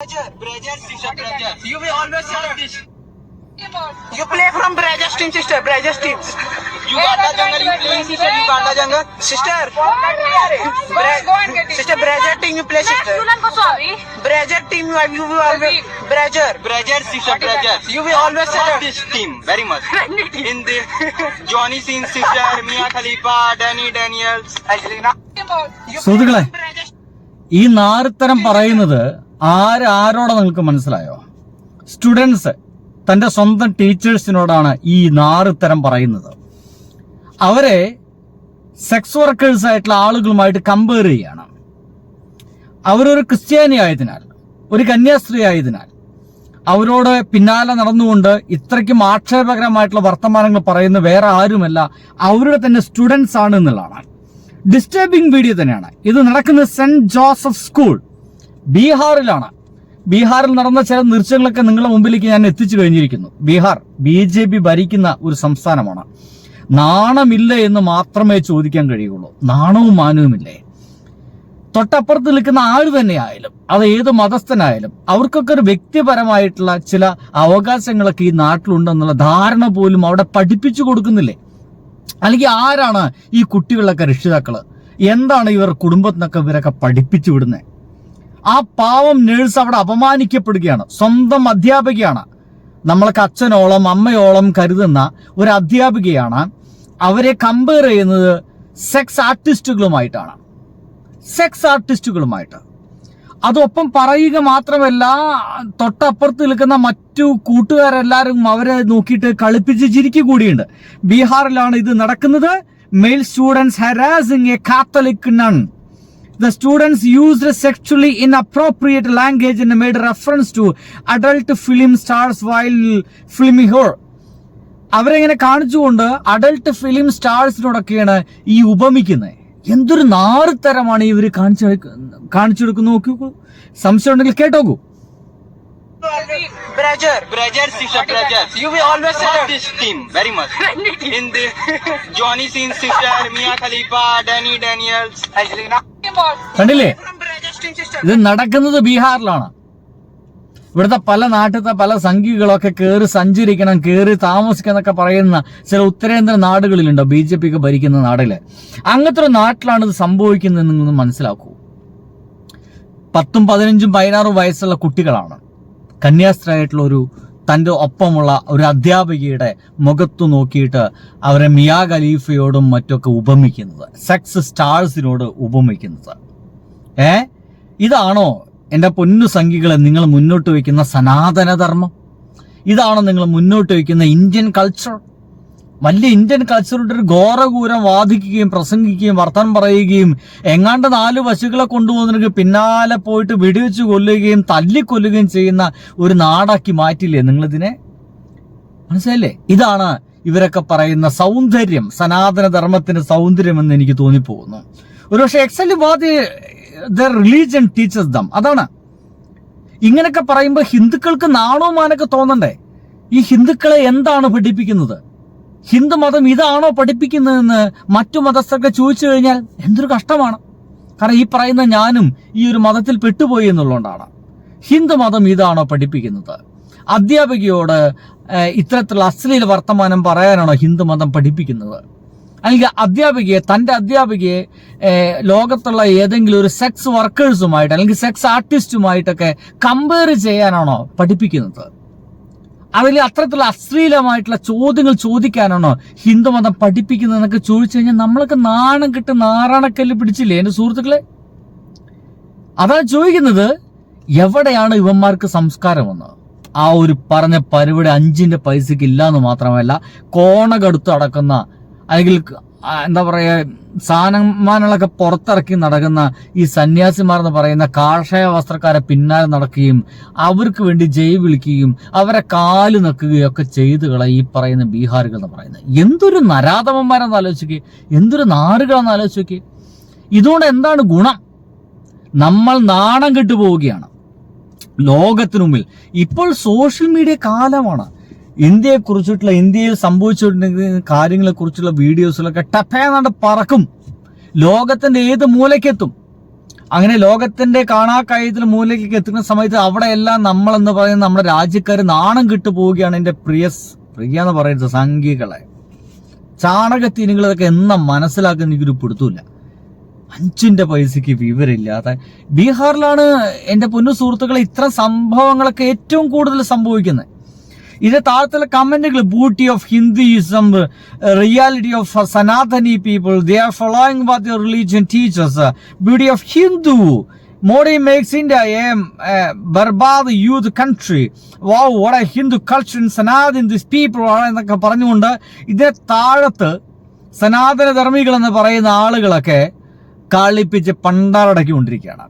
Sister. You will always say this. You play from Braja's team, sister. Braja's team. Uganda jungle, you play, sister. Uganda jungle, sister. Bra- Go and get it. Sister, Brajer team you play, sister. Sulan team you you will always Brajer. Brajer, sister, Brajer. You will always say this team very much. In the Johnny Sin, sister, Mia Khalifa, Danny Daniels, Angelina. You സുഹൃത്തുക്കളെ ഈ നാരത്തരം പറയുന്നത് ആര് ആരോടെ നിങ്ങൾക്ക് മനസ്സിലായോ? Students തന്റെ സ്വന്തം ടീച്ചേഴ്സിനോടാണ് ഈ നാറുത്തരം പറയുന്നത്. അവരെ സെക്സ് വർക്കേഴ്സ് ആയിട്ടുള്ള ആളുകളുമായിട്ട് കമ്പയർ ചെയ്യാണ്. അവരൊരു ക്രിസ്ത്യാനി ആയതിനാൽ ഒരു കന്യാസ്ത്രീ ആയതിനാൽ അവരോട് പിന്നാലെ നടന്നുകൊണ്ട് ഇത്രയ്ക്കും ആക്ഷേപകരമായിട്ടുള്ള വർത്തമാനങ്ങൾ പറയുന്ന വേറെ ആരുമല്ല അവരുടെ തന്നെ സ്റ്റുഡൻസ് ആണ് എന്നുള്ളതാണ്. ഡിസ്റ്റർബിംഗ് വീഡിയോ തന്നെയാണ്. ഇത് നടക്കുന്ന സെന്റ് ജോസഫ് സ്കൂൾ ബീഹാറിലാണ്. ബീഹാറിൽ നടന്ന ചില നിർച്ചങ്ങളൊക്കെ നിങ്ങളുടെ മുമ്പിലേക്ക് ഞാൻ എത്തിച്ചു കഴിഞ്ഞിരിക്കുന്നു. ബീഹാർ ബി ജെ പി ഭരിക്കുന്ന ഒരു സംസ്ഥാനമാണ്. നാണമില്ല എന്ന് മാത്രമേ ചോദിക്കാൻ കഴിയുള്ളൂ. നാണവും മാനവുമില്ലേ? തൊട്ടപ്പുറത്ത് നിൽക്കുന്ന ആര് തന്നെയായാലും അത് ഏത് മതസ്ഥനായാലും അവർക്കൊക്കെ ഒരു വ്യക്തിപരമായിട്ടുള്ള ചില അവകാശങ്ങളൊക്കെ ഈ നാട്ടിലുണ്ടെന്നുള്ള ധാരണ പോലും അവിടെ പഠിപ്പിച്ചു കൊടുക്കുന്നില്ലേ? അല്ലെങ്കിൽ ആരാണ് ഈ കുട്ടികളൊക്കെ രക്ഷിതാക്കൾ? എന്താണ് ഇവർ കുടുംബത്തിനൊക്കെ ഇവരൊക്കെ പഠിപ്പിച്ചു വിടുന്നത് ആ പാവം നേഴ്സ് അവിടെ അപമാനിക്കപ്പെടുകയാണ്. സ്വന്തം അധ്യാപികയാണ്. നമ്മൾക്ക് അച്ഛനോളം അമ്മയോളം കരുതുന്ന ഒരു അധ്യാപികയാണ്. അവരെ കമ്പയർ ചെയ്യുന്നത് സെക്സ് ആർട്ടിസ്റ്റുകളുമായിട്ടാണ് സെക്സ് ആർട്ടിസ്റ്റുകളുമായിട്ട് അതൊപ്പം പറയുക മാത്രമല്ല തൊട്ടപ്പുറത്ത് നിൽക്കുന്ന മറ്റു കൂട്ടുകാരെല്ലാവരും അവരെ നോക്കിയിട്ട് കളിപ്പിച്ച് ചിരിക്കുക കൂടിയുണ്ട്. ബീഹാറിലാണ് ഇത് നടക്കുന്നത്. Male students harassing a Catholic nun The students used sexually inappropriate language and made reference to adult film stars while filming her. അവരെങ്ങനെ കാണിച്ചുകൊണ്ട് അഡൽട്ട് ഫിലിം സ്റ്റാർസിനോടൊക്കെയാണ് ഈ ഉപമിക്കുന്നത് എന്തൊരു നാറുത്തരമാണ് ഇവർ കാണിച്ചു കാണിച്ചു കൊടുക്കുന്നു നോക്കൂ സംശയം ഉണ്ടെങ്കിൽ കേട്ടോക്കൂ Brajer, Brajer, sister, Brajer. You will always say this team? Very much. In the Johnny Sin sister, Mia Khalifa, Danny Daniels, Angelina. കണ്ടില്ലേ. ഇത് നടക്കുന്നത് ബീഹാറിലാണ്. ഇവിടുത്തെ പല നാട്ടിലത്തെ പല സംഘികളൊക്കെ കയറി സഞ്ചരിക്കണം കയറി താമസിക്കണം എന്നൊക്കെ പറയുന്ന ചില ഉത്തരേന്ത്യൻ നാടുകളിലുണ്ടോ ബി ജെ പി ഒക്കെ ഭരിക്കുന്ന നാടിൽ. അങ്ങനത്തെ ഒരു നാട്ടിലാണ് ഇത് സംഭവിക്കുന്നത് നിങ്ങൾ മനസ്സിലാക്കൂ. പത്തും പതിനഞ്ചും പതിനാറും വയസ്സുള്ള കുട്ടികളാണ്. കന്യാസ്ത്രീയായിട്ടുള്ള ഒരു തന്റെ ഒപ്പമുള്ള ഒരു അധ്യാപികയുടെ മുഖത്തു നോക്കിയിട്ട് അവരെ മിയാ ഖലീഫയോടും മറ്റൊക്കെ ഉപമിക്കുന്നത് സെക്സ് സ്റ്റാർസിനോട് ഉപമിക്കുന്നത്. ഏ? ഇതാണോ എന്റെ പൊന്നു സംഖ്യകളെ നിങ്ങൾ മുന്നോട്ട് വയ്ക്കുന്ന സനാതനധർമ്മം? ഇതാണോ നിങ്ങൾ മുന്നോട്ട് വയ്ക്കുന്ന ഇന്ത്യൻ കൾച്ചർ വലിയ ഇന്ത്യൻ കൾച്ചറിന്റെ ഒരു ഘോരഘൂരം വാദിക്കുകയും പ്രസംഗിക്കുകയും വർത്തമാനം പറയുകയും എങ്ങാണ്ട് നാല് പശുക്കളെ കൊണ്ടുപോകുന്നതിന് പിന്നാലെ പോയിട്ട് വെടിവെച്ച് കൊല്ലുകയും തല്ലിക്കൊല്ലുകയും ചെയ്യുന്ന ഒരു നാടാക്കി മാറ്റില്ലേ നിങ്ങളിതിനെ? മനസ്സിലല്ലേ ഇതാണ് ഇവരൊക്കെ പറയുന്ന സൗന്ദര്യം സനാതന ധർമ്മത്തിന്റെ സൗന്ദര്യം എന്ന് എനിക്ക് തോന്നിപ്പോകുന്നു. ഒരുപക്ഷെ exactly what the religion teachers them. അതാണ്. ഇങ്ങനെയൊക്കെ പറയുമ്പോൾ ഹിന്ദുക്കൾക്ക് നാണോ മാനൊക്കെ തോന്നണ്ടേ? ഈ ഹിന്ദുക്കളെ എന്താണ് പഠിപ്പിക്കുന്നത്? ഹിന്ദു മതം ഇതാണോ പഠിപ്പിക്കുന്നതെന്ന് മറ്റു മതസ്ഥർക്ക് ചോദിച്ചു കഴിഞ്ഞാൽ എന്തൊരു കഷ്ടമാണ്. കാരണം ഈ പറയുന്ന ഞാനും ഈ ഒരു മതത്തിൽ പെട്ടുപോയി എന്നുള്ളതുകൊണ്ടാണ്. ഹിന്ദു മതം ഇതാണോ പഠിപ്പിക്കുന്നത്? അധ്യാപികയോട് ഇത്തരത്തിലുള്ള അശ്ലീല വർത്തമാനം പറയാനാണോ ഹിന്ദു മതം പഠിപ്പിക്കുന്നത്? അല്ലെങ്കിൽ അധ്യാപികയെ തന്റെ അധ്യാപികയെ ലോകത്തുള്ള ഏതെങ്കിലും ഒരു സെക്സ് വർക്കേഴ്സുമായിട്ട് അല്ലെങ്കിൽ സെക്സ് ആർട്ടിസ്റ്റുമായിട്ടൊക്കെ കമ്പയർ ചെയ്യാനാണോ പഠിപ്പിക്കുന്നത്? അതിൽ അത്തരത്തിലുള്ള അശ്ലീലമായിട്ടുള്ള ചോദ്യങ്ങൾ ചോദിക്കാനാണോ ഹിന്ദുമതം പഠിപ്പിക്കുന്നതെന്നൊക്കെ ചോദിച്ചു കഴിഞ്ഞാൽ നമ്മളൊക്കെ നാണം കിട്ട് നാറാണക്കല്ല് പിടിച്ചില്ലേ എന്റെ സുഹൃത്തുക്കളെ? അതാ ചോദിക്കുന്നത് എവിടെയാണ് ഇവന്മാർക്ക് സംസ്കാരമെന്ന്? ആ ഒരു പറഞ്ഞ പരിപാടി അഞ്ചിന്റെ പൈസക്ക് ഇല്ലാന്ന് മാത്രമല്ല കോണകടുത്ത് അടക്കുന്ന അല്ലെങ്കിൽ എന്താ പറയുക സാധനമാനങ്ങളൊക്കെ പുറത്തിറക്കി നടക്കുന്ന ഈ സന്യാസിമാർ എന്ന് പറയുന്ന കാർഷിക വസ്ത്രക്കാരെ പിന്നാലെ നടക്കുകയും അവർക്ക് വേണ്ടി ജയ് വിളിക്കുകയും അവരെ കാൽ നക്കുകയും ഒക്കെ ചെയ്തുകള ഈ പറയുന്ന ബീഹാറുകൾ എന്ന് പറയുന്നത്. എന്തൊരു നരാധമന്മാരെന്ന് ആലോചിക്കുക എന്തൊരു നാറുകളെന്ന് ആലോചിക്കുക ഇതുകൊണ്ട് എന്താണ് ഗുണം? നമ്മൾ നാണം കെട്ടു പോവുകയാണ് ലോകത്തിനു മുമ്പിൽ ഇപ്പോൾ സോഷ്യൽ മീഡിയ കാലമാണ്. ഇന്ത്യയെ കുറിച്ചിട്ടുള്ള ഇന്ത്യയിൽ സംഭവിച്ചുകൊണ്ടിരിക്കുന്ന കാര്യങ്ങളെ കുറിച്ചുള്ള വീഡിയോസിലൊക്കെ ടപ്പേന്നാണ്ട് പറക്കും. ലോകത്തിന്റെ ഏത് മൂലയ്ക്കെത്തും. അങ്ങനെ ലോകത്തിന്റെ കാണാ കാണാക്കയത്തിൽ മൂലയ്ക്ക് എത്തുന്ന സമയത്ത് അവിടെയെല്ലാം നമ്മളെന്ന് പറയുന്ന നമ്മുടെ രാജ്യക്കാർ നാണം കിട്ടു പോവുകയാണ് എന്റെ പ്രിയ പ്രിയ എന്ന് പറയുന്നത് സംഘികളെ ചാണകത്തീനുകൾ ഇതൊക്കെ എന്നാ മനസ്സിലാക്കുന്ന എനിക്കൊരു പിടുത്തമില്ല അഞ്ചിന്റെ പൈസക്ക് വിവരമില്ലാതെ. ബീഹാറിലാണ് എന്റെ പൊന്നു സുഹൃത്തുക്കളെ ഇത്തരം സംഭവങ്ങളൊക്കെ ഏറ്റവും കൂടുതൽ സംഭവിക്കുന്നത്. ഇത് താഴത്തുള്ള കമന്റുകൾ beauty of Hinduism reality of Sanatani people they are following what your religion teachers beauty of Hindu Modi makes India a ബർബാദ് youth country vote a Hindu culture in Sanatan this people എന്നൊക്കെ പറഞ്ഞുകൊണ്ട് ഇതിനെ താഴത്ത് സനാതനധർമ്മികൾ എന്ന് പറയുന്ന ആളുകളൊക്കെ കളിപ്പിച്ച് പണ്ടാറടക്കിക്കൊണ്ടിരിക്കുകയാണ്.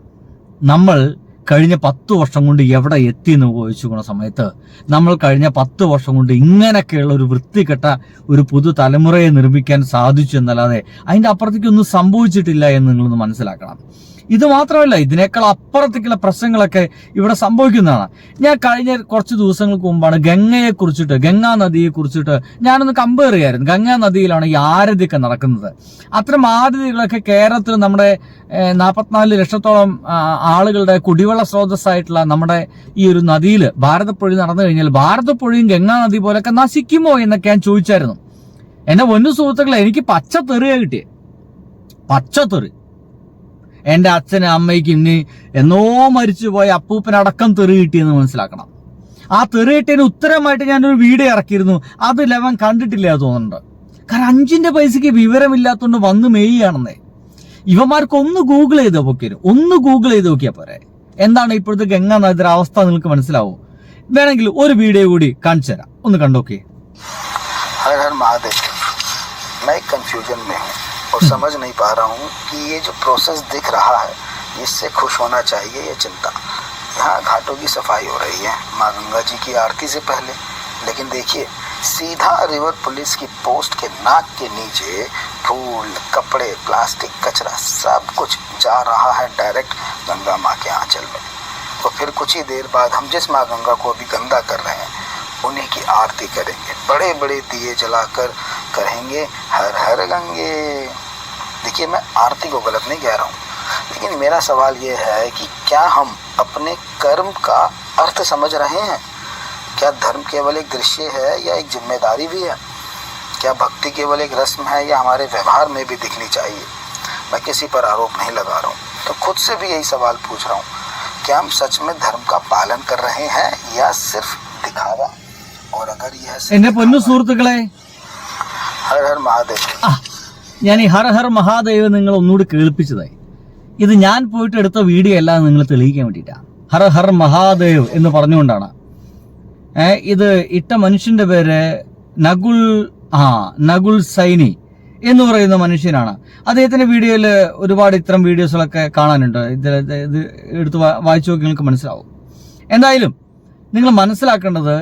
നമ്മൾ കഴിഞ്ഞ പത്ത് വർഷം കൊണ്ട് എവിടെ എത്തി എന്ന് ചോദിച്ചുകൊണ്ട സമയത്ത് നമ്മൾ കഴിഞ്ഞ പത്ത് വർഷം കൊണ്ട് ഇങ്ങനെയൊക്കെയുള്ള ഒരു വൃത്തികെട്ട ഒരു പുതു തലമുറയെ നിർമ്മിക്കാൻ സാധിച്ചു എന്നല്ലാതെ അതിന്റെ അപ്പുറത്തേക്ക് ഒന്നും സംഭവിച്ചിട്ടില്ല എന്ന് നിങ്ങളൊന്ന് മനസ്സിലാക്കണം. ഇത് മാത്രമല്ല ഇതിനേക്കാൾ അപ്പുറത്തേക്കുള്ള പ്രശ്നങ്ങളൊക്കെ ഇവിടെ സംഭവിക്കുന്നതാണ്. ഞാൻ കഴിഞ്ഞ കുറച്ച് ദിവസങ്ങൾക്ക് മുമ്പാണ് ഗംഗയെ കുറിച്ചിട്ട് ഗംഗാ നദിയെ കുറിച്ചിട്ട് ഞാനൊന്ന് കമ്പയർ ചെയ്യായിരുന്നു. ഗംഗാ നദിയിലാണ് ഈ ആരതിയൊക്കെ നടക്കുന്നത്. അത്തരം ആരതികളൊക്കെ കേരളത്തിൽ നമ്മുടെ നാൽപ്പത്തിനാല് ലക്ഷത്തോളം ആളുകളുടെ കുടിവെള്ള സ്രോതസ്സായിട്ടുള്ള നമ്മുടെ ഈ ഒരു നദിയിൽ ഭാരതപ്പുഴ നടന്നു കഴിഞ്ഞാൽ ഭാരതപ്പുഴയും ഗംഗാ നദി പോലൊക്കെ നശിക്കുമോ എന്നൊക്കെ ഞാൻ ചോദിച്ചായിരുന്നു. എന്റെ പൊന്നു സുഹൃത്തുക്കളെ എനിക്ക് പച്ച തെറിയ കിട്ടിയേ. പച്ചത്തെറി. എന്റെ അച്ഛനും അമ്മയ്ക്കും ഇന്ന് എന്നോ മരിച്ചു മരിച്ചുപോയ അപ്പൂപ്പനടക്കം തെറി കിട്ടിയെന്ന് മനസ്സിലാക്കണം. ആ തെറി കിട്ടിയതിന് ഉത്തരമായിട്ട് ഞാനൊരു വീഡിയോ ഇറക്കിയിരുന്നു. അത് ലെവൻ കണ്ടിട്ടില്ല തോന്നുന്നുണ്ട്. കാരണം അഞ്ചിന്റെ പൈസക്ക് വിവരമില്ലാത്തതുകൊണ്ട് വന്ന് മെയ്യാണെന്നേ ഇവന്മാർക്ക് ഒന്ന് ഗൂഗിൾ ചെയ്ത് നോക്കിയാലും ഒന്ന് ഗൂഗിൾ ചെയ്ത് നോക്കിയാൽ പോരെ. എന്താണ് ഇപ്പോഴത്തെ ഗംഗാ നദിയുടെ അവസ്ഥ നിങ്ങൾക്ക് മനസ്സിലാവോ? വേണമെങ്കിൽ ഒരു വീഡിയോ കൂടി കാണിച്ചു തരാം. ഒന്ന് കണ്ടോക്കേ മഹാദേവ്. കൺഫ്യൂഷൻ और समझ नहीं पा रहा हूँ कि ये जो प्रोसेस दिख रहा है इससे खुश होना चाहिए या चिंता। यहाँ घाटों की सफ़ाई हो रही है, माँ गंगा जी की आरती से पहले। लेकिन देखिए, सीधा रिवर पुलिस की पोस्ट के नाक के नीचे फूल, कपड़े प्लास्टिक कचरा, सब कुछ जा रहा है डायरेक्ट गंगा माँ के आंचल में। और फिर कुछ ही देर बाद हम जिस माँ गंगा को अभी गंदा कर रहे हैं, उन्हीं की आरती करेंगे। बड़े बड़े दिए जलाकर कहेंगे हर हर गंगे। देखिए मैं आरती को गलत नहीं कह रहा हूँ। लेकिन मेरा सवाल ये है कि क्या हम अपने कर्म का अर्थ समझ रहे हैं? क्या धर्म केवल एक दृश्य है या एक ज़िम्मेदारी भी है? क्या भक्ति केवल एक रस्म है या हमारे व्यवहार में भी दिखनी चाहिए? मैं किसी पर आरोप नहीं लगा रहा हूँ। तो खुद से भी यही सवाल पूछ रहा हूँ। क्या हम सच में धर्म का पालन कर रहे हैं या सिर्फ़ दिखावा? और अगर यह മഹാദേവ്. ഞാൻ ഈ ഹർ ഹർ മഹാദേവ് നിങ്ങൾ ഒന്നുകൂടി കേൾപ്പിച്ചതായി. ഇത് ഞാൻ പോയിട്ട് എടുത്ത വീഡിയോ അല്ല നിങ്ങൾ തെളിയിക്കാൻ വേണ്ടിയിട്ടാണ് ഹർ ഹർ മഹാദേവ് എന്ന് പറഞ്ഞുകൊണ്ടാണ്. ഇത് ഇട്ട മനുഷ്യന്റെ പേര് നഗുൽ ആ നഗുൽ സൈനി എന്ന് പറയുന്ന മനുഷ്യനാണ്. അദ്ദേഹത്തിന്റെ വീഡിയോയിൽ ഒരുപാട് ഇത്തരം വീഡിയോസുകളൊക്കെ കാണാനുണ്ട്. ഇത് ഇത് എടുത്ത് വായിച്ചു നോക്കി നിങ്ങൾക്ക് മനസ്സിലാവും. എന്തായാലും നിങ്ങൾ മനസ്സിലാക്കേണ്ടത്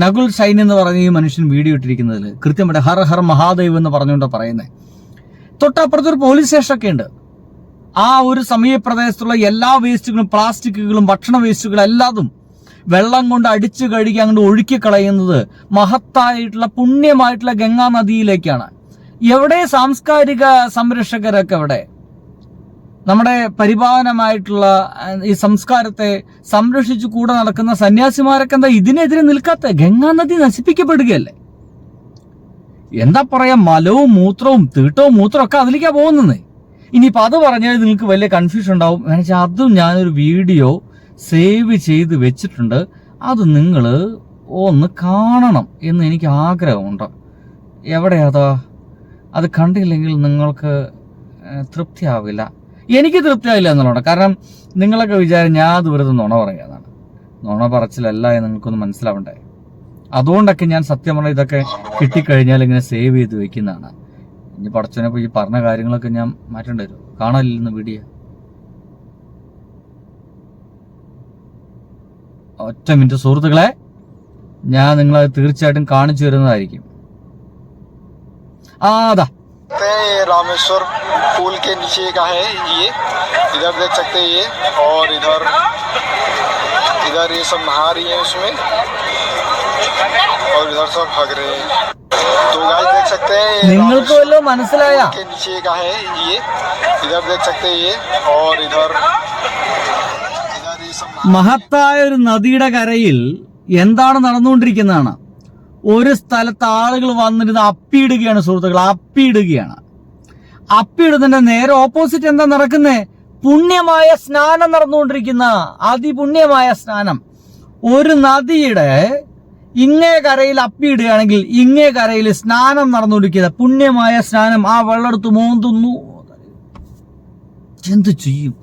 നകുൽ സൈൻ എന്ന് പറഞ്ഞ ഈ മനുഷ്യൻ വീഡിയോ ഇട്ടിരിക്കുന്നതിൽ കൃത്യമായിട്ട് ഹർ ഹർ മഹാദേവ് എന്ന് പറഞ്ഞുകൊണ്ട് പറയുന്നത് തൊട്ടപ്പുറത്തൊരു പോലീസ് സ്റ്റേഷനൊക്കെ ഉണ്ട്. ആ ഒരു സമീപപ്രദേശത്തുള്ള എല്ലാ വേസ്റ്റുകളും പ്ലാസ്റ്റിക്കുകളും ഭക്ഷണ വേസ്റ്റുകളും എല്ലാതും വെള്ളം കൊണ്ട് അടിച്ചു കഴുകി അങ്ങോട്ട് ഒഴുക്കി കളയുന്നത് മഹത്തായിട്ടുള്ള പുണ്യമായിട്ടുള്ള ഗംഗാ നദിയിലേക്കാണ്. എവിടെ സാംസ്കാരിക സംരക്ഷകരൊക്കെ എവിടെ? നമ്മുടെ പരിപാലനമായിട്ടുള്ള ഈ സംസ്കാരത്തെ സംരക്ഷിച്ചു കൂടെ നടക്കുന്ന സന്യാസിമാരൊക്കെ എന്താ ഇതിനെതിരെ നിൽക്കാത്ത? ഗംഗാ നദി നശിപ്പിക്കപ്പെടുകയല്ലേ? എന്താ പറയാ മലവും മൂത്രവും തീട്ടവും മൂത്രവും ഒക്കെ അതിലേക്കാ പോകുന്നത് ഇനിയിപ്പോൾ അത് പറഞ്ഞാൽ നിങ്ങൾക്ക് വലിയ കൺഫ്യൂഷൻ ഉണ്ടാവും. എന്നുവെച്ചാൽ അതും ഞാനൊരു വീഡിയോ സേവ് ചെയ്ത് വെച്ചിട്ടുണ്ട്. അത് നിങ്ങൾ ഒന്ന് കാണണം എന്ന് എനിക്ക് ആഗ്രഹമുണ്ട്. എവിടെയാതാ അത്? കണ്ടില്ലെങ്കിൽ നിങ്ങൾക്ക് തൃപ്തിയാവില്ല. എനിക്ക് തൃപ്തിയായില്ല എന്നുള്ളതാണ്. കാരണം നിങ്ങളൊക്കെ വിചാരം ഞാൻ ദൂരത്ത് നുണ പറയാന്നാണ് നുണ പറച്ചിലല്ല എന്ന് നിങ്ങൾക്കൊന്ന് മനസ്സിലാവണ്ടേ? അതുകൊണ്ടൊക്കെ ഞാൻ സത്യം പറഞ്ഞാൽ ഇതൊക്കെ കിട്ടിക്കഴിഞ്ഞാൽ ഇങ്ങനെ സേവ് ചെയ്ത് വെക്കുന്നതാണ്. ഇനി പടച്ചവനെ ഈ പറഞ്ഞ കാര്യങ്ങളൊക്കെ ഞാൻ മാറ്റേണ്ടി വരും. കാണാനില്ലെന്ന് വീഡിയോ ഒറ്റ മിനിറ്റ് സുഹൃത്തുക്കളെ ഞാൻ നിങ്ങളത് തീർച്ചയായിട്ടും കാണിച്ചു തരുന്നതായിരിക്കും. ആ അതാ. सकते हैं ये रामेश्वर पुल के नीचे का है ये इधर देख सकते हैं ये और इधर इधर ये सब नहा रही है उसमें और इधर सब भाग रहे हैं तो गाइस देख सकते हैं ये നിങ്ങൾക്ക് വല്ലോ മനസ്സിലായ रामेश्वर के नीचे का है ये इधर देख सकते हैं ये और इधर इधर ये सब മഹത്തായ ഒരു നദിയുടെ കരയിൽ എന്താണ് നടന്നുകൊണ്ടിരിക്കുന്നതാണ് ഒരു സ്ഥലത്ത് ആളുകൾ വന്നിരുന്ന് അപ്പിയിടുകയാണ് സുഹൃത്തുക്കൾ അപ്പിയിടുകയാണ്. അപ്പിയിടുന്നതിന്റെ നേരെ ഓപ്പോസിറ്റ് എന്താ നടക്കുന്നേ? പുണ്യമായ സ്നാനം നടന്നുകൊണ്ടിരിക്കുന്ന അതിപുണ്യമായ സ്നാനം. ഒരു നദിയുടെ ഇങ്ങേ കരയിൽ അപ്പിയിടുകയാണെങ്കിൽ ഇങ്ങേ കരയിൽ സ്നാനം നടന്നുകൊണ്ടിരിക്കുക പുണ്യമായ സ്നാനം ആ വെള്ളമെടുത്ത് മോന്തുന്നു. എന്ത് ചെയ്യും?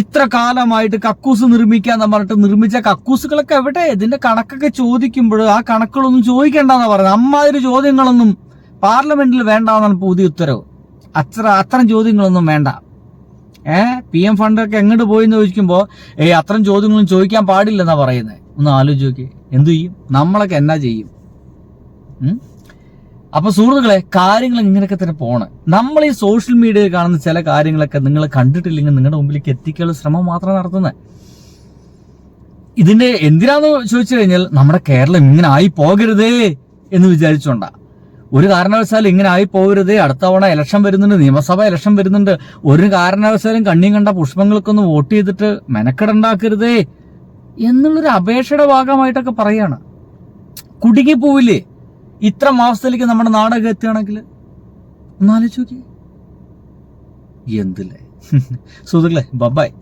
ഇത്ര കാലമായിട്ട് കക്കൂസ് നിർമ്മിക്കാന്ന് പറഞ്ഞിട്ട് നിർമ്മിച്ച കക്കൂസുകളൊക്കെ എവിടെ? ഇതിന്റെ കണക്കൊക്കെ ചോദിക്കുമ്പോൾ ആ കണക്കുകളൊന്നും ചോദിക്കേണ്ടെന്നാണ് പറയുന്നത്. അമ്മാതിരി ചോദ്യങ്ങളൊന്നും പാർലമെന്റിൽ വേണ്ടെന്നാണ് പുതിയ ഉത്തരവ്. അത്ര അത്തരം ചോദ്യങ്ങളൊന്നും വേണ്ട. ഏഹ് പി എം ഫണ്ടൊക്കെ എങ്ങോട്ട് പോയി എന്ന് ചോദിക്കുമ്പോൾ ഏയ് അത്തരം ചോദ്യങ്ങളൊന്നും ചോദിക്കാൻ പാടില്ലെന്നാ പറയുന്നത് ഒന്ന് ആലോചിച്ച് നോക്കി എന്തു ചെയ്യും? നമ്മളൊക്കെ എന്നാ ചെയ്യും? അപ്പൊ സുഹൃത്തുക്കളെ കാര്യങ്ങൾ ഇങ്ങനെയൊക്കെ തന്നെ പോണ്. നമ്മൾ ഈ സോഷ്യൽ മീഡിയയിൽ കാണുന്ന ചില കാര്യങ്ങളൊക്കെ നിങ്ങൾ കണ്ടിട്ടില്ലെങ്കിൽ നിങ്ങളുടെ മുമ്പിലേക്ക് എത്തിക്കാനുള്ള ശ്രമം മാത്രം നടത്തുന്നത്. ഇതിന്റെ എന്തിനാന്ന് ചോദിച്ചു കഴിഞ്ഞാൽ നമ്മുടെ കേരളം ഇങ്ങനെ ആയി പോകരുതേ എന്ന് വിചാരിച്ചോണ്ടാ ഒരു കാരണവശാലും ഇങ്ങനെ ആയി പോകരുതേ. അടുത്ത തവണ ഇലക്ഷൻ വരുന്നുണ്ട് നിയമസഭ ഇലക്ഷൻ വരുന്നുണ്ട്. ഒരു കാരണവശാലും കണ്ണിയും കണ്ട പുഷ്പങ്ങൾക്കൊന്ന് വോട്ട് ചെയ്തിട്ട് മെനക്കെടുണ്ടാക്കരുതേ. എന്നുള്ളൊരു അപേക്ഷയുടെ ഭാഗമായിട്ടൊക്കെ പറയാണ്. കുടുങ്ങി പോവില്ലേ ഇത്ര മാസത്തിലേക്ക് നമ്മുടെ നാടകം എത്തുകയാണെങ്കിൽ ഒന്നാലോചിച്ച് നോക്കി. എന്തില്ലേ? സുഹൃത്തുക്കളെ ബബായ്